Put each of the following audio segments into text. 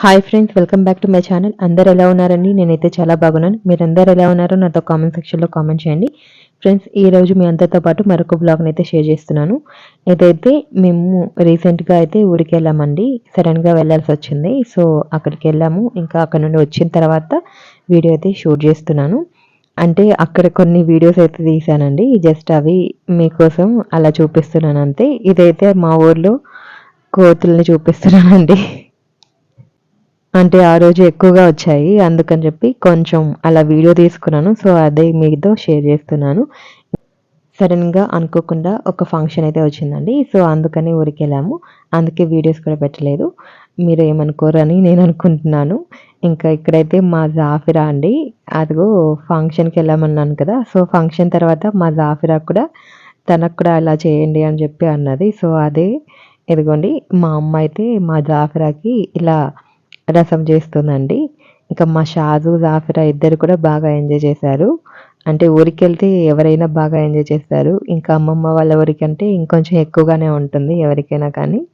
Hi friends welcome back to my channel అందరు ఎలా ఉన్నారండి? నేనైతే చాలా బాగున్నాను. మీరందరూ ఎలా ఉన్నారో నాతో కామెంట్ సెక్షన్లో కామెంట్ చేయండి. ఫ్రెండ్స్ ఈ రోజు మీ అందరితో పాటు మరొక బ్లాగ్ని అయితే షేర్ చేస్తున్నాను. ఇదైతే మేము రీసెంట్గా అయితే ఊరికి వెళ్ళామండి. సడన్గా వెళ్ళాల్సి వచ్చింది. సో అక్కడికి వెళ్ళాము. ఇంకా అక్కడ నుండి వచ్చిన తర్వాత వీడియో అయితే షూట్ చేస్తున్నాను. అంటే అక్కడ కొన్ని వీడియోస్ అయితే తీసానండి జస్ట్ అవి మీకోసం అలా చూపిస్తున్నాను అంతే. ఇదైతే మా ఊర్లో కోతుల్ని చూపిస్తున్నానండి. అంటే ఆ రోజు ఎక్కువగా వచ్చాయి. అందుకని చెప్పి కొంచెం అలా వీడియో తీసుకున్నాను. సో అదే మీతో షేర్ చేస్తున్నాను. సడన్గా అనుకోకుండా ఒక ఫంక్షన్ అయితే వచ్చిందండి. సో అందుకని ఊరికి వెళ్ళాము. అందుకే వీడియోస్ కూడా పెట్టలేదు. మీరు ఏమనుకోరని నేను అనుకుంటున్నాను. ఇంకా ఇక్కడైతే మా జాఫిరా అండి. అదిగో ఫంక్షన్కి వెళ్ళామన్నాను కదా. సో ఫంక్షన్ తర్వాత మా జాఫిరా కూడా తనకు కూడా అలా చేయండి అని చెప్పి అన్నది. సో అదే ఇదిగోండి మా అమ్మ అయితే మా జాఫిరాకి ఇలా రసం చేస్తుందండి. ఇంకా మా షాజు జాఫిరా ఇద్దరు కూడా బాగా ఎంజాయ్ చేశారు. అంటే ఊరికి వెళ్తే ఎవరైనా బాగా ఎంజాయ్ చేస్తారు. ఇంకా అమ్మమ్మ వాళ్ళ ఊరికంటే ఇంకొంచెం ఎక్కువగానే ఉంటుంది ఎవరికైనా కానీ.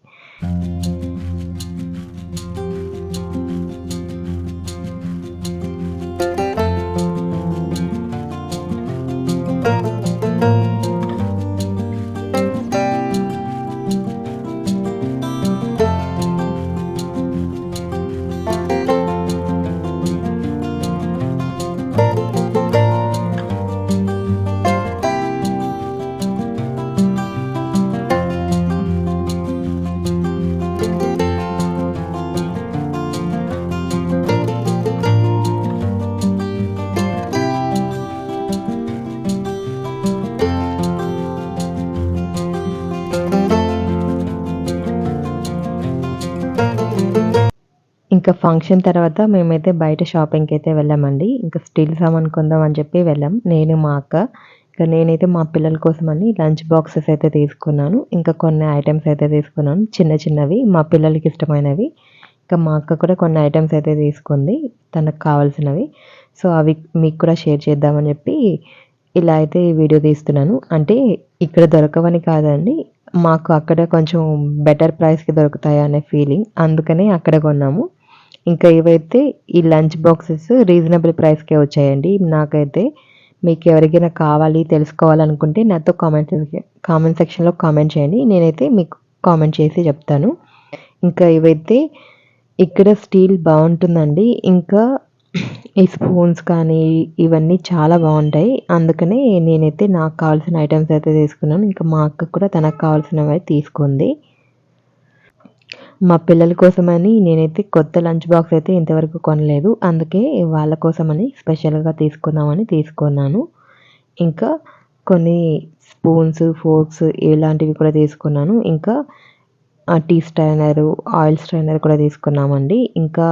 ఇంకా ఫంక్షన్ తర్వాత మేమైతే బయట షాపింగ్కి అయితే వెళ్ళామండి. ఇంకా స్టీల్ సామాన్ కొందాం అని చెప్పి వెళ్ళాం. నేను మా అక్క ఇంకా నేనైతే మా పిల్లల కోసమని లంచ్ బాక్సెస్ అయితే తీసుకున్నాను. ఇంకా కొన్ని ఐటమ్స్ అయితే తీసుకున్నాను. చిన్న చిన్నవి మా పిల్లలకి ఇష్టమైనవి. ఇంకా మా అక్క కూడా కొన్ని ఐటమ్స్ అయితే తీసుకుంది. తనకు కావాల్సినవి. సో అవి మీకు కూడా షేర్ చేద్దామని చెప్పి ఇలా అయితే వీడియో తీస్తున్నాను. అంటే ఇక్కడ దొరకవని కాదండి. మాకు అక్కడ కొంచెం బెటర్ ప్రైస్కి దొరుకుతాయి అనే ఫీలింగ్. అందుకనే అక్కడ కొన్నాము. ఇంకా ఇవైతే ఈ లంచ్ బాక్సెస్ రీజనబుల్ ప్రైస్కే వచ్చాయండి. నాకైతే మీకు ఎవరికైనా కావాలి తెలుసుకోవాలనుకుంటే నాతో కామెంట్ కామెంట్ సెక్షన్లో కామెంట్ చేయండి. నేనైతే మీకు కామెంట్ చేసి చెప్తాను. ఇంకా ఇవైతే ఇక్కడ స్టీల్ బాగుంటుందండి. ఇంకా ఈ స్పూన్స్ కానీ ఇవన్నీ చాలా బాగుంటాయి. అందుకనే నేనైతే నాకు కావాల్సిన ఐటమ్స్ అయితే తీసుకున్నాను. ఇంకా మా అక్క కూడా తనకు కావాల్సినవి తీసుకుంది. మా పిల్లల కోసమని నేనైతే కొత్త లంచ్ బాక్స్ అయితే ఇంతవరకు కొనలేదు. అందుకే వాళ్ళ కోసమని స్పెషల్గా తీసుకుందామని తీసుకున్నాను. ఇంకా కొన్ని స్పూన్స్ ఫోర్క్స్ ఇలాంటివి కూడా తీసుకున్నాను. ఇంకా టీ స్ట్రైనరు ఆయిల్ స్ట్రైనర్ కూడా తీసుకున్నామండి. ఇంకా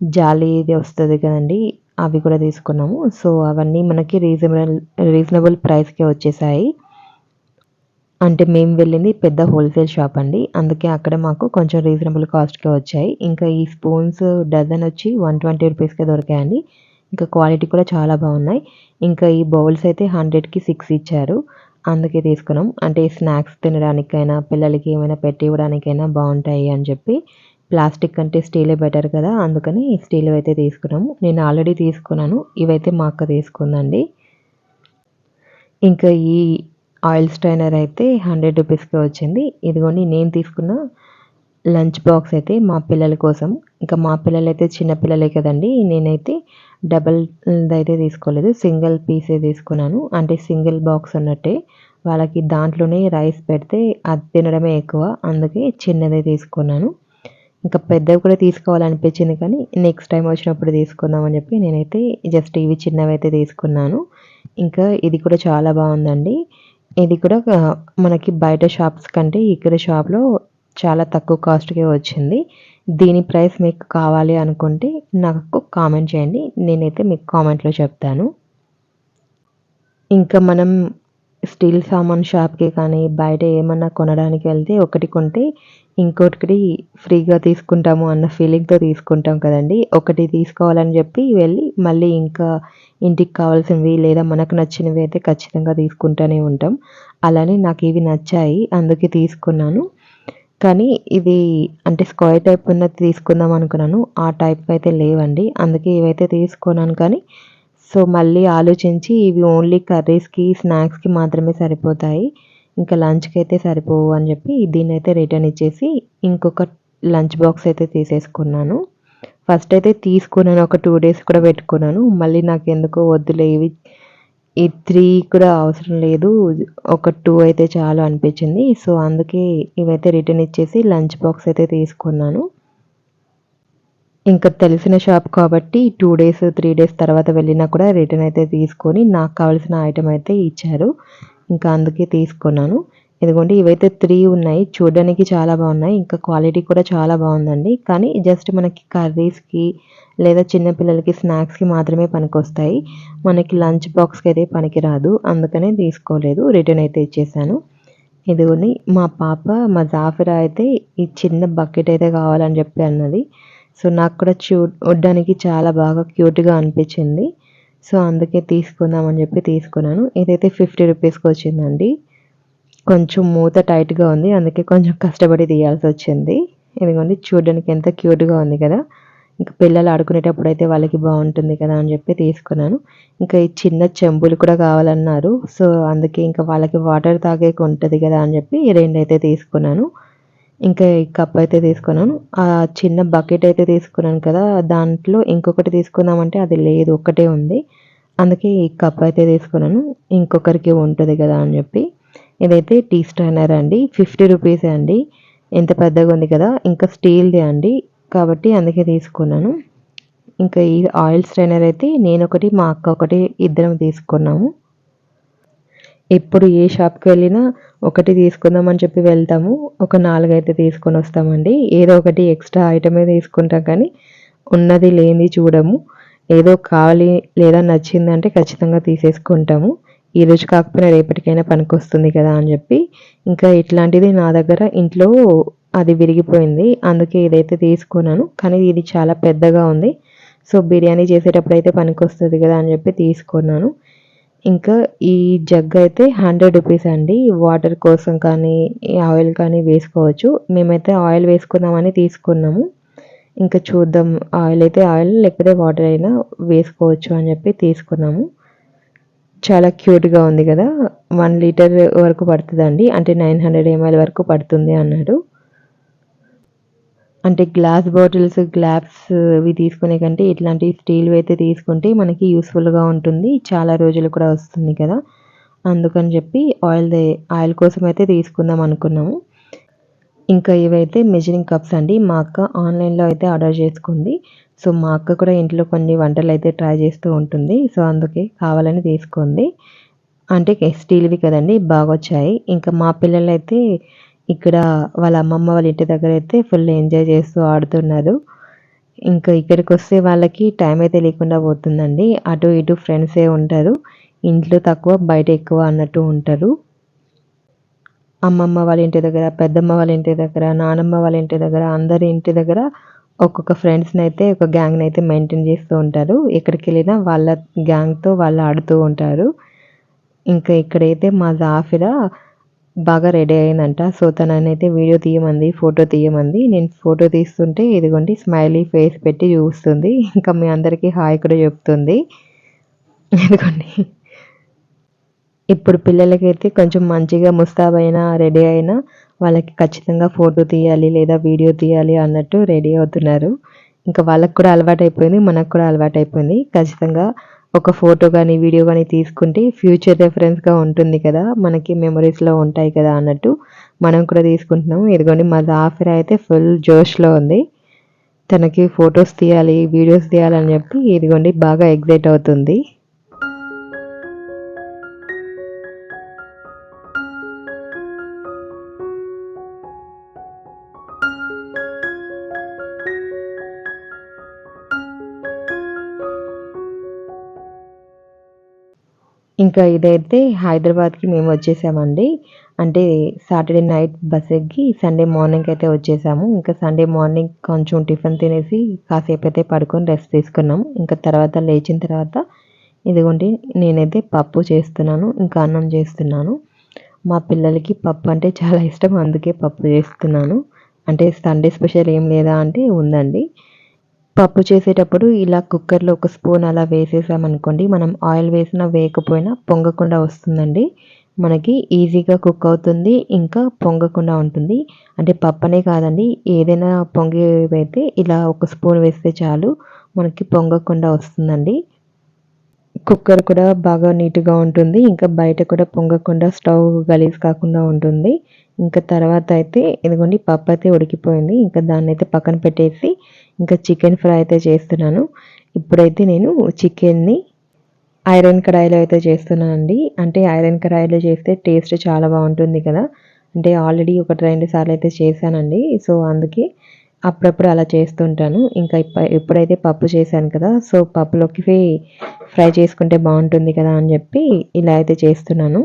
జాలి ఇది వస్తుంది కదండి అవి కూడా తీసుకున్నాము. సో అవన్నీ మనకి రీజనబుల్ రీజనబుల్ ప్రైస్కే వచ్చేసాయి. అంటే మేము వెళ్ళింది పెద్ద హోల్సేల్ షాప్ అండి. అందుకే అక్కడ మాకు కొంచెం రీజనబుల్ కాస్ట్కే వచ్చాయి. ఇంకా ఈ స్పూన్స్ డజన్ వచ్చి వన్ ట్వంటీ రూపీస్కే దొరికాయండి. ఇంకా క్వాలిటీ కూడా చాలా బాగున్నాయి. ఇంకా ఈ బౌల్స్ అయితే హండ్రెడ్కి సిక్స్ ఇచ్చారు. అందుకే తీసుకున్నాం. అంటే స్నాక్స్ తినడానికైనా పిల్లలకి ఏమైనా పెట్టి ఇవ్వడానికైనా బాగుంటాయి అని చెప్పి. ప్లాస్టిక్ అంటే స్టీలే బెటర్ కదా అందుకని స్టీల్ అయితే తీసుకున్నాము నేను ఆల్రెడీ తీసుకున్నాను. ఇవైతే మా అక్క తీసుకుందండి. ఇంకా ఈ ఆయిల్ స్ట్రైనర్ అయితే హండ్రెడ్ రూపీస్కి వచ్చింది. ఇదిగోండి నేను తీసుకున్న లంచ్ బాక్స్ అయితే మా పిల్లల కోసం. ఇంకా మా పిల్లలు అయితే చిన్నపిల్లలే కదండి. నేనైతే డబల్ అయితే తీసుకోలేదు సింగిల్ పీసే తీసుకున్నాను. అంటే సింగిల్ బాక్స్ అన్నట్టే. వాళ్ళకి దాంట్లోనే రైస్ పెడితే అది తినడమే ఎక్కువ. అందుకే చిన్నదే తీసుకున్నాను. ఇంకా పెద్దవి కూడా తీసుకోవాలనిపించింది కానీ నెక్స్ట్ టైం వచ్చినప్పుడు తీసుకుందామని చెప్పి నేనైతే జస్ట్ ఇవి చిన్నవి అయితే తీసుకున్నాను. ఇంకా ఇది కూడా చాలా బాగుందండి. ఇది కూడా మనకి బయట షాప్స్ కంటే ఇక్కడ షాప్లో చాలా తక్కువ కాస్ట్కే వచ్చింది. దీని ప్రైస్ మీకు కావాలి అనుకుంటే నాకు కామెంట్ చేయండి. నేనైతే మీకు కామెంట్లో చెప్తాను. ఇంకా మనం స్టీల్ సామాన్ షాప్కి కానీ బయట ఏమన్నా కొనడానికి వెళ్తే ఒకటి కొంటే ఇంకొకటి ఫ్రీగా తీసుకుంటాము అన్న ఫీలింగ్తో తీసుకుంటాం కదండి. ఒకటి తీసుకోవాలని చెప్పి వెళ్ళి మళ్ళీ ఇంకా ఇంటికి కావాల్సినవి లేదా మనకు నచ్చినవి అయితే ఖచ్చితంగా తీసుకుంటూనే ఉంటాం. అలానే నాకు ఇవి నచ్చాయి అందుకే తీసుకున్నాను. కానీ ఇది అంటే స్క్వేర్ టైప్ ఉన్నది తీసుకుందాం అనుకున్నాను. ఆ టైప్ అయితే లేవండి. అందుకే ఇవైతే తీసుకున్నాను కానీ సో మళ్ళీ ఆలోచించి ఇవి ఓన్లీ కర్రీస్కి స్నాక్స్కి మాత్రమే సరిపోతాయి. ఇంకా లంచ్కి అయితే సరిపోవు అని చెప్పి దీన్ని అయితే రిటర్న్ ఇచ్చేసి ఇంకొక లంచ్ బాక్స్ అయితే తీసేసుకున్నాను. ఫస్ట్ అయితే తీసుకున్నాను ఒక టూ డేస్ కూడా పెట్టుకున్నాను. మళ్ళీ నాకు ఎందుకో వద్దులే ఇవి ఈ త్రీ కూడా అవసరం లేదు ఒక టూ అయితే చాలు అనిపించింది. సో అందుకే ఇవైతే రిటర్న్ ఇచ్చేసి లంచ్ బాక్స్ అయితే తీసుకున్నాను. ఇంకా తెలిసిన షాప్ కాబట్టి టూ డేస్ త్రీ డేస్ తర్వాత వెళ్ళినా కూడా రిటర్న్ అయితే తీసుకొని నాకు కావాల్సిన ఐటెం అయితే ఇచ్చారు. ఇంకా అందుకే తీసుకున్నాను. ఇదిగోండి ఇవైతే త్రీ ఉన్నాయి. చూడడానికి చాలా బాగున్నాయి. ఇంకా క్వాలిటీ కూడా చాలా బాగుందండి. కానీ జస్ట్ మనకి కర్రీస్కి లేదా చిన్నపిల్లలకి స్నాక్స్కి మాత్రమే పనికొస్తాయి. మనకి లంచ్ బాక్స్కి అయితే పనికిరాదు. అందుకనే తీసుకోలేదు. రిటర్న్ అయితే ఇచ్చేసాను. ఇదిగోండి మా పాప మా జాఫిరా అయితే ఈ చిన్న బకెట్ అయితే కావాలని చెప్పి అన్నది. సో నాకు కూడా చూడడానికి చాలా బాగా క్యూట్గా అనిపించింది. సో అందుకే తీసుకుందామని చెప్పి తీసుకున్నాను. ఇదైతే ఫిఫ్టీ రూపీస్కి వచ్చిందండి కొంచెం మూత టైట్గా ఉంది. అందుకే కొంచెం కష్టపడి తీయాల్సి వచ్చింది. ఇదిగోండి చూడడానికి ఎంత క్యూట్గా ఉంది కదా. ఇంకా పిల్లలు ఆడుకునేటప్పుడు అయితే వాళ్ళకి బాగుంటుంది కదా అని చెప్పి తీసుకున్నాను. ఇంకా ఈ చిన్న చెంబులు కూడా కావాలన్నారు. సో అందుకే ఇంకా వాళ్ళకి వాటర్ తాగేకి ఉంటుంది కదా అని చెప్పి ఈ రెండు అయితే తీసుకున్నాను. ఇంకా ఈ కప్ అయితే తీసుకున్నాను. ఆ చిన్న బకెట్ అయితే తీసుకున్నాను కదా దాంట్లో ఇంకొకటి తీసుకుందామంటే అది లేదు ఒక్కటే ఉంది. అందుకే ఈ కప్ అయితే తీసుకున్నాను. ఇంకొకరికి ఉంటుంది కదా అని చెప్పి. ఇదైతే టీ స్ట్రైనర్ అండి ఫిఫ్టీ రూపీసే అండి. ఎంత పెద్దగా ఉంది కదా ఇంకా స్టీల్ది అండి. కాబట్టి అందుకే తీసుకున్నాను. ఇంకా ఈ ఆయిల్ స్ట్రైనర్ అయితే నేను ఒకటి మా అక్క ఒకటి ఇద్దరం తీసుకున్నాము. ఎప్పుడు ఏ షాప్కి వెళ్ళినా ఒకటి తీసుకుందామని చెప్పి వెళ్తాము. ఒక నాలుగైతే తీసుకొని వస్తామండి. ఏదో ఒకటి ఎక్స్ట్రా ఐటమే తీసుకుంటాం కానీ ఉన్నది లేనిది చూడము. ఏదో కావాలి లేదా నచ్చిందంటే ఖచ్చితంగా తీసేసుకుంటాము. ఈరోజు కాకపోయినా రేపటికైనా పనికొస్తుంది కదా అని చెప్పి. ఇంకా ఇట్లాంటిది నా దగ్గర ఇంట్లో అది విరిగిపోయింది. అందుకే ఇదైతే తీసుకున్నాను. కానీ ఇది చాలా పెద్దగా ఉంది. సో బిర్యానీ చేసేటప్పుడు అయితే పనికొస్తుంది కదా అని చెప్పి తీసుకున్నాను. ఇంకా ఈ జగ్ అయితే హండ్రెడ్ రూపీస్ అండి. వాటర్ కోసం కానీ ఆయిల్ కానీ వేసుకోవచ్చు. మేమైతే ఆయిల్ వేసుకుందామని తీసుకున్నాము. ఇంకా చూద్దాం ఆయిల్ అయితే ఆయిల్ లేకపోతే వాటర్ అయినా వేసుకోవచ్చు అని చెప్పి తీసుకున్నాము. చాలా క్యూట్గా ఉంది కదా. వన్ లీటర్ వరకు పడుతుందండి. అంటే నైన్ హండ్రెడ్ ఎంఎల్ వరకు పడుతుంది అన్నాడు. అంటే గ్లాస్ బాటిల్స్ గ్లాప్స్ ఇవి తీసుకునే కంటే ఇట్లాంటి స్టీల్ అయితే తీసుకుంటే మనకి యూస్ఫుల్గా ఉంటుంది. చాలా రోజులు కూడా వస్తుంది కదా. అందుకని చెప్పి ఆయిల్ ఆయిల్ కోసం అయితే తీసుకుందాం అనుకున్నాము. ఇంకా ఇవైతే మెజరింగ్ కప్స్ అండి. మా అక్క ఆన్లైన్లో అయితే ఆర్డర్ చేసుకుంది. సో మా అక్క కూడా ఇంట్లో కొన్ని వంటలు అయితే ట్రై చేస్తూ ఉంటుంది. సో అందుకే కావాలని తీసుకుంది. అంటే స్టీల్వి కదండి బాగా వచ్చాయి ఇంకా మా పిల్లలు అయితే ఇక్కడ వాళ్ళ అమ్మమ్మ వాళ్ళ ఇంటి దగ్గర అయితే ఫుల్ ఎంజాయ్ చేస్తూ ఆడుతున్నారు. ఇంకా ఇక్కడికి వస్తే వాళ్ళకి టైం అయితే లేకుండా పోతుందండి. అటు ఇటు ఫ్రెండ్సే ఉంటారు. ఇంట్లో తక్కువ బయట ఎక్కువ అన్నట్టు ఉంటారు. అమ్మమ్మ వాళ్ళ ఇంటి దగ్గర పెద్దమ్మ వాళ్ళ ఇంటి దగ్గర నానమ్మ వాళ్ళ ఇంటి దగ్గర అందరి ఇంటి దగ్గర ఒక్కొక్క ఫ్రెండ్స్ని అయితే ఒక గ్యాంగ్ని అయితే మెయింటైన్ చేస్తూ ఉంటారు. ఎక్కడికి వెళ్ళినా వాళ్ళ గ్యాంగ్తో వాళ్ళు ఆడుతూ ఉంటారు. ఇంకా ఇక్కడైతే మా జాఫిరా బాగా రెడీ అయిందంట. సో తననైతే వీడియో తీయమంది ఫోటో తీయమంది. నేను ఫోటో తీస్తుంటే ఇదిగోండి స్మైలీ ఫేస్ పెట్టి చూస్తుంది. ఇంకా మీ అందరికీ హాయ్ కూడా చెప్తుంది. ఇదిగోండి. ఇప్పుడు పిల్లలకైతే కొంచెం మంచిగా ముస్తాబైనా రెడీ అయినా వాళ్ళకి ఖచ్చితంగా ఫోటో తీయాలి లేదా వీడియో తీయాలి అన్నట్టు రెడీ అవుతున్నారు. ఇంకా వాళ్ళకి కూడా అలవాటు అయిపోయింది మనకు కూడా అలవాటు అయిపోయింది ఖచ్చితంగా ఒక ఫోటో కానీ వీడియో కానీ తీసుకుంటే ఫ్యూచర్ రెఫరెన్స్గా ఉంటుంది కదా మనకి మెమరీస్లో ఉంటాయి కదా అన్నట్టు మనం కూడా తీసుకుంటున్నాం ఇదిగోండి మా జాఫిర్ అయితే ఫుల్ జోష్లో ఉంది. తనకి ఫొటోస్ తీయాలి వీడియోస్ తీయాలని చెప్పి ఇదిగోండి బాగా ఎగ్జైట్ అవుతుంది. ఇంకా ఇదైతే హైదరాబాద్కి మేము వచ్చేసామండి. అంటే సాటర్డే నైట్ బస్ ఎక్కి సండే మార్నింగ్ అయితే వచ్చేసాము. ఇంకా సండే మార్నింగ్ కొంచెం టిఫిన్ తినేసి కాసేపు అయితే పడుకొని రెస్ట్ తీసుకున్నాము. ఇంకా తర్వాత లేచిన తర్వాత ఇదిగోండి నేనైతే పప్పు చేస్తున్నాను ఇంకా అన్నం చేస్తున్నాను. మా పిల్లలకి పప్పు అంటే చాలా ఇష్టం అందుకే పప్పు చేస్తున్నాను. అంటే సండే స్పెషల్ ఏం లేదా అంటే ఉందండి. పప్పు చేసేటప్పుడు ఇలా కుక్కర్లో ఒక స్పూన్ అలా వేసేసామనుకోండి మనం ఆయిల్ వేసినా వేయకపోయినా పొంగకుండా వస్తుందండి. మనకి ఈజీగా కుక్ అవుతుంది ఇంకా పొంగకుండా ఉంటుంది. అంటే పప్పనే కాదండి ఏదైనా పొంగేవైతే ఇలా ఒక స్పూన్ వేస్తే చాలు మనకి పొంగకుండా వస్తుందండి. కుక్కర్ కూడా బాగా నీట్గా ఉంటుంది ఇంకా బయట కూడా పొంగకుండా స్టవ్ గలీజ్ కాకుండా ఉంటుంది. ఇంకా తర్వాత అయితే ఇదిగోండి పప్పు అయితే ఉడికిపోయింది ఇంకా దాన్ని అయితే పక్కన పెట్టేసి ఇంకా చికెన్ ఫ్రై అయితే చేస్తున్నాను. ఇప్పుడైతే నేను చికెన్ని ఐరన్ కడాయిలో అయితే చేస్తున్నానండి. అంటే ఐరన్ కడాయిలో చేస్తే టేస్ట్ చాలా బాగుంటుంది కదా. అంటే ఆల్రెడీ ఒకటి రెండు సార్లు అయితే చేశానండి. సో అందుకే అప్పుడప్పుడు అలా చేస్తుంటాను. ఇంకా ఇప్ప ఎప్పుడైతే పప్పు చేశాను కదా సో పప్పులోకి ఫ్రై చేసుకుంటే బాగుంటుంది కదా అని చెప్పి ఇలా అయితే చేస్తున్నాను.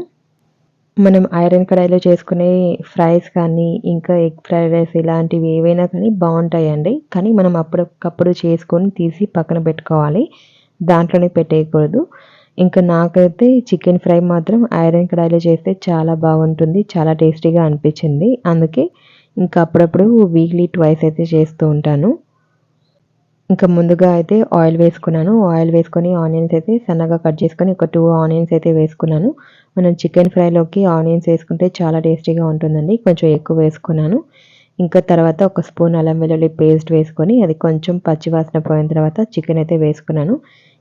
మనం ఐరన్ కడాయిలో చేసుకునే ఫ్రైస్ కానీ ఇంకా ఎగ్ ఫ్రైడ్ రైస్ ఇలాంటివి ఏవైనా కానీ బాగుంటాయండి. కానీ మనం అప్పటికప్పుడు చేసుకొని తీసి పక్కన పెట్టుకోవాలి. దాంట్లోనే పెట్టేయకూడదు. ఇంకా నాకైతే చికెన్ ఫ్రై మాత్రం ఐరన్ కడాయిలో చేస్తే చాలా బాగుంటుంది. చాలా టేస్టీగా అనిపించింది. అందుకే ఇంకా అప్పుడప్పుడు వీక్లీ ట్వైస్ అయితే చేస్తూ ఉంటాను. ఇంకా ముందుగా అయితే ఆయిల్ వేసుకున్నాను. ఆయిల్ వేసుకొని ఆనియన్స్ అయితే సన్నగా కట్ చేసుకొని ఒక టూ ఆనియన్స్ అయితే వేసుకున్నాను. మనం చికెన్ ఫ్రైలోకి ఆనియన్స్ వేసుకుంటే చాలా టేస్టీగా ఉంటుందండి. కొంచెం ఎక్కువ వేసుకున్నాను. ఇంకా తర్వాత ఒక స్పూన్ అల్లం వెల్లుల్లి పేస్ట్ వేసుకొని అది కొంచెం పచ్చివాసన పోయిన తర్వాత చికెన్ అయితే వేసుకున్నాను.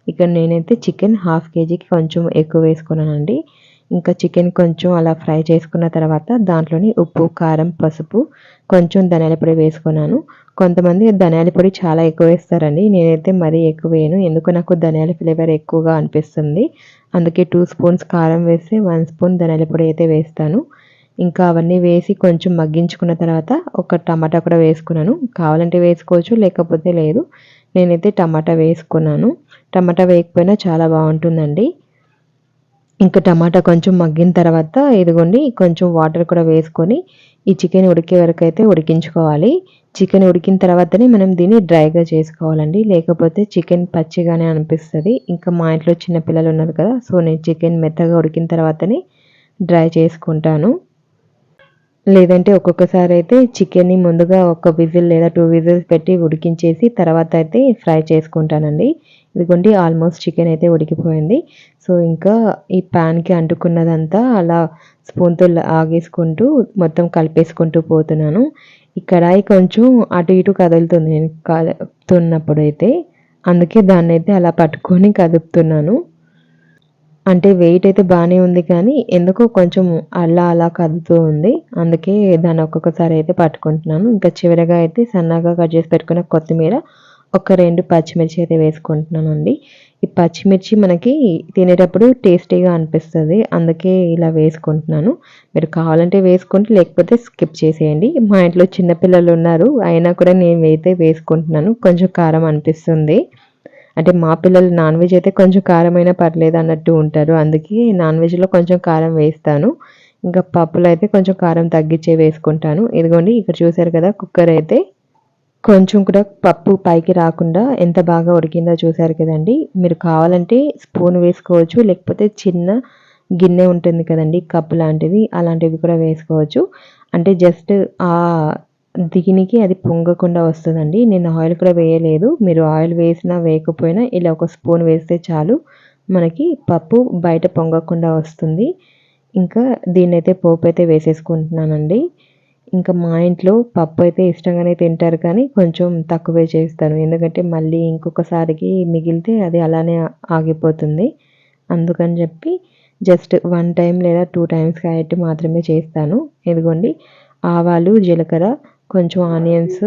ఇక్కడ నేనైతే చికెన్ హాఫ్ కేజీకి కొంచెం ఎక్కువ వేసుకున్నానండి. ఇంకా చికెన్ కొంచెం అలా ఫ్రై చేసుకున్న తర్వాత దాంట్లోని ఉప్పు కారం పసుపు కొంచెం ధనియాల పొడి వేసుకున్నాను. కొంతమంది ధనియాల పొడి చాలా ఎక్కువ వేస్తారండి. నేనైతే మరీ ఎక్కువ వేయను. ఎందుకు నాకు ధనియాల ఫ్లేవర్ ఎక్కువగా అనిపిస్తుంది. అందుకే టూ స్పూన్స్ కారం వేస్తే వన్ స్పూన్ ధనియాల పొడి అయితే వేస్తాను. ఇంకా అవన్నీ వేసి కొంచెం మగ్గించుకున్న తర్వాత ఒక టమాటా కూడా వేసుకున్నాను. కావాలంటే వేసుకోవచ్చు లేకపోతే లేదు. నేనైతే టమాటా వేసుకున్నాను. టమాటా వేయకపోయినా చాలా బాగుంటుందండి. ఇంకా టమాటా కొంచెం మగ్గిన తర్వాత ఇదిగోండి కొంచెం వాటర్ కూడా వేసుకొని ఈ చికెన్ ఉడికే వరకు అయితే ఉడికించుకోవాలి. చికెన్ ఉడికిన తర్వాతనే మనం దీన్ని డ్రైగా చేసుకోవాలండి. లేకపోతే చికెన్ పచ్చిగానే అనిపిస్తుంది. ఇంకా మా ఇంట్లో చిన్న పిల్లలు ఉన్నారు కదా సో నేను చికెన్ మెత్తగా ఉడికిన తర్వాతనే డ్రై చేసుకుంటాను. లేదంటే ఒక్కొక్కసారి అయితే చికెన్ని ముందుగా ఒక విజిల్ లేదా టూ విజిల్స్ పెట్టి ఉడికించేసి తర్వాత అయితే ఫ్రై చేసుకుంటానండి. ఇదిగోండి ఆల్మోస్ట్ చికెన్ అయితే ఉడికిపోయింది. సో ఇంకా ఈ ప్యాన్కి అంటుకున్నదంతా అలా స్పూన్తో ఆగేసుకుంటూ మొత్తం కలిపేసుకుంటూ పోతున్నాను. ఈ కడాయి కొంచెం అటు ఇటు కదులుతుంది. నేను కలుపుతున్నప్పుడు అయితే. అందుకే దాన్ని అయితే అలా పట్టుకొని కదుపుతున్నాను. అంటే వెయిట్ అయితే బాగానే ఉంది కానీ ఎందుకో కొంచెం అలా అలా కదుతూ ఉంది. అందుకే దాన్ని ఒక్కొక్కసారి అయితే పట్టుకుంటున్నాను. ఇంకా చివరిగా అయితే సన్నగా కట్ చేసి పెట్టుకున్న కొత్తిమీర ఒక రెండు పచ్చిమిర్చి అయితే వేసుకుంటున్నానండి. ఈ పచ్చిమిర్చి మనకి తినేటప్పుడు టేస్టీగా అనిపిస్తుంది. అందుకే ఇలా వేసుకుంటున్నాను. మీరు కావాలంటే వేసుకోండి లేకపోతే స్కిప్ చేసేయండి. మా ఇంట్లో చిన్నపిల్లలు ఉన్నారు. అయినా కూడా నేను అయితే వేసుకుంటున్నాను. కొంచెం కారం అనిపిస్తుంది. అంటే మా పిల్లలు నాన్ వెజ్ అయితే కొంచెం కారమైనా పర్లేదు అన్నట్టు ఉంటారు. అందుకే నాన్ వెజ్లో కొంచెం కారం వేస్తాను. ఇంకా పప్పులో అయితే కొంచెం కారం తగ్గించే వేసుకుంటాను. ఇదిగోండి ఇక్కడ చూసారు కదా కుక్కర్ అయితే కొంచెం కూడా పప్పు పైకి రాకుండా ఎంత బాగా ఉడికిందో చూసారు కదండి. మీరు కావాలంటే స్పూన్ వేసుకోవచ్చు లేకపోతే చిన్న గిన్నె ఉంటుంది కదండి కప్పు లాంటిది అలాంటివి కూడా వేసుకోవచ్చు. అంటే జస్ట్ ఆ దీనికి అది పొంగకుండా వస్తుందండి. నేను ఆయిల్ కూడా వేయలేదు. మీరు ఆయిల్ వేసినా వేయకపోయినా ఇలా ఒక స్పూన్ వేస్తే చాలు. మనకి పప్పు బయట పొంగకుండా వస్తుంది. ఇంకా దీన్నైతే పోపు అయితే వేసేసుకుంటున్నానండి. ఇంకా మా ఇంట్లో పప్పు అయితే ఇష్టంగానే తింటారు కానీ కొంచెం తక్కువే చేస్తాను. ఎందుకంటే మళ్ళీ ఇంకొకసారికి మిగిలితే అది అలానే ఆగిపోతుంది. అందుకని చెప్పి జస్ట్ వన్ టైం లేదా టూ టైమ్స్ కాబట్టి మాత్రమే చేస్తాను. ఇదిగోండి ఆవాలు జీలకర్ర కొంచెం ఆనియన్స్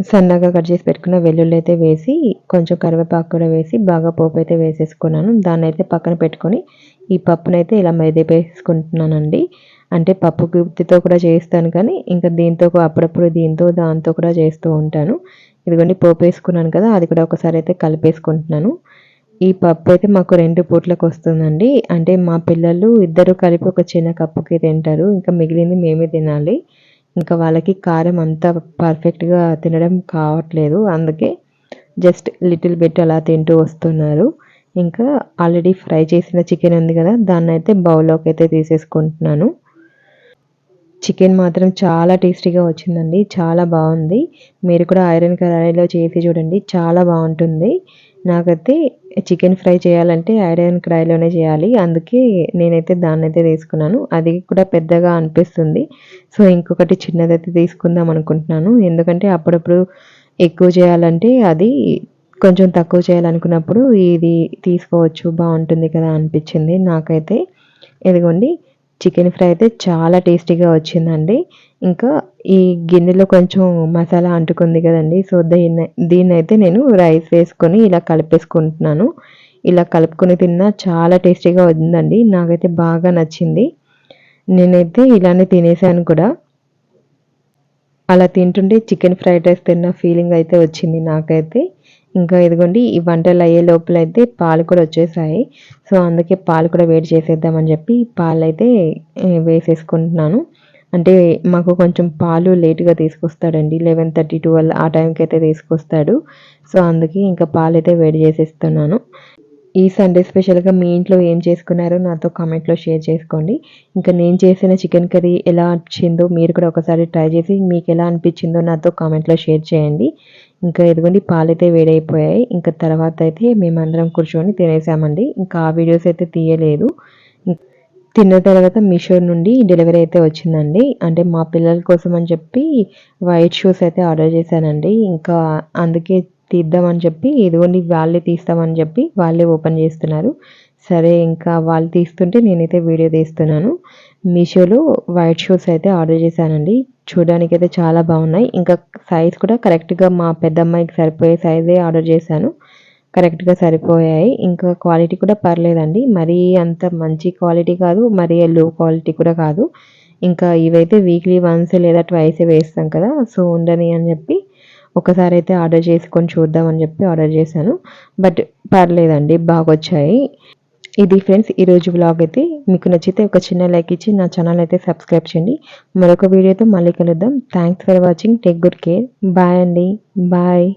సన్నగా కట్ చేసి పెట్టుకున్న వెల్లుల్లి అయితే వేసి కొంచెం కరివేపాకు కూడా వేసి బాగా పోపు అయితే వేసేసుకున్నాను. దాన్ని అయితే పక్కన పెట్టుకొని ఈ పప్పునైతే ఇలా మెదిపేసుకుంటున్నానండి. అంటే పప్పు గుత్తితో కూడా చేస్తాను కానీ ఇంకా దీంతో అప్పుడప్పుడు దీంతో దాంతో కూడా చేస్తూ ఉంటాను. ఇదిగోండి పోపు వేసుకున్నాను కదా అది కూడా ఒకసారి అయితే కలిపేసుకుంటున్నాను. ఈ పప్పు అయితే మాకు రెండు పూట్లకు వస్తుందండి. అంటే మా పిల్లలు ఇద్దరు కలిపి ఒక చిన్న కప్పుకి తింటారు. ఇంకా మిగిలింది మేమే తినాలి. ఇంకా వాళ్ళకి కారం అంతా పర్ఫెక్ట్గా తినడం కావట్లేదు. అందుకే జస్ట్ లిటిల్ బిట్ అలా తింటూ వస్తున్నారు. ఇంకా ఆల్రెడీ ఫ్రై చేసిన చికెన్ ఉంది కదా దాన్ని అయితే బౌల్లోకి అయితే తీసేసుకుంటున్నాను. చికెన్ మాత్రం చాలా టేస్టీగా వచ్చిందండి చాలా బాగుంది. మీరు కూడా ఐరన్ కరాయిలో చేసి చూడండి చాలా బాగుంటుంది. నాకైతే చికెన్ ఫ్రై చేయాలంటే ఐరన్ కడాయిలోనే చేయాలి. అందుకే నేనైతే దాన్ని అయితే తీసుకున్నాను. అది కూడా పెద్దగా అనిపిస్తుంది. సో ఇంకొకటి చిన్నదైతే తీసుకుందాం అనుకుంటున్నాను. ఎందుకంటే అప్పుడప్పుడు ఎక్కువ చేయాలంటే అది కొంచెం తక్కువ చేయాలనుకున్నప్పుడు ఇది తీసుకోవచ్చు బాగుంటుంది కదా అనిపించింది నాకైతే. ఇదిగోండి చికెన్ ఫ్రై అయితే చాలా టేస్టీగా వచ్చిందండి. ఇంకా ఈ గిన్నెలో కొంచెం మసాలా అంటుకుంది కదండి. సో దీన్ని దీన్ని అయితే నేను రైస్ వేసుకొని ఇలా కలిపేసుకుంటున్నాను. ఇలా కలుపుకొని తిన్నా చాలా టేస్టీగా ఉందండి నాకైతే బాగా నచ్చింది. నేనైతే ఇలానే తినేసాను కూడా. అలా తింటుంటే చికెన్ ఫ్రైడ్ రైస్ తిన్న ఫీలింగ్ అయితే వచ్చింది నాకైతే. ఇంకా ఇదిగోండి ఈ వంటలు అయ్యే లోపల అయితే పాలు కూడా వచ్చేసాయి. సో అందుకే పాలు కూడా వేడి చేసేద్దామని చెప్పి పాలు అయితే వేసేసుకుంటున్నాను. అంటే మాకు కొంచెం పాలు లేట్గా తీసుకొస్తాడండి. లెవెన్ థర్టీ ట్వెల్వ్ ఆ టైంకి అయితే తీసుకొస్తాడు. సో అందుకే ఇంకా పాలు అయితే వేడి చేసేస్తున్నాను. ఈ సండే స్పెషల్గా మీ ఇంట్లో ఏం చేసుకున్నారో నాతో కామెంట్లో షేర్ చేసుకోండి. ఇంకా నేను చేసిన చికెన్ కర్రీ ఎలా వచ్చిందో మీరు కూడా ఒకసారి ట్రై చేసి మీకు ఎలా అనిపించిందో నాతో కామెంట్లో షేర్ చేయండి. ఇంకా ఎదుగుండి పాలైతే వేడైపోయాయి. ఇంకా తర్వాత అయితే మేమందరం కూర్చొని తినేసామండి. ఇంకా ఆ వీడియోస్ అయితే తీయలేదు. తిన్న తర్వాత మీషో నుండి డెలివరీ అయితే వచ్చిందండి. అంటే మా పిల్లల కోసం అని చెప్పి వైట్ షూస్ అయితే ఆర్డర్ చేశానండి. ఇంకా అందుకే తీద్దామని చెప్పి ఇదిగోండి వాళ్ళే తీస్తామని చెప్పి వాళ్ళే ఓపెన్ చేస్తున్నారు. సరే ఇంకా వాళ్ళు తీస్తుంటే నేనైతే వీడియో తీస్తున్నాను. మీషోలో వైట్ షూస్ అయితే ఆర్డర్ చేశానండి. చూడడానికి అయితే చాలా బాగున్నాయి. ఇంకా సైజ్ కూడా కరెక్ట్గా మా పెద్దమ్మాయికి సరిపోయే సైజే ఆర్డర్ చేశాను. కరెక్ట్గా సరిపోయాయి. ఇంకా క్వాలిటీ కూడా పర్లేదండి. మరీ అంత మంచి క్వాలిటీ కాదు మరీ లో క్వాలిటీ కూడా కాదు. ఇంకా ఇవైతే వీక్లీ వన్స్ లేదా ట్వైస్ వేస్తాం కదా సో ఉండని అని చెప్పి ఒకసారి అయితే ఆర్డర్ చేసుకొని చూద్దామని చెప్పి ఆర్డర్ చేశాను. బట్ పర్లేదండి బాగా వచ్చాయి ఇది ఫ్రెండ్స్ ఈరోజు బ్లాగ్ అయితే మీకు నచ్చితే ఒక చిన్న లైక్ ఇచ్చి నా ఛానల్ అయితే సబ్స్క్రైబ్ చేయండి. మరొక వీడియోతో మళ్ళీ కలుద్దాం. Thanks for watching take good care bye అండి. బాయ్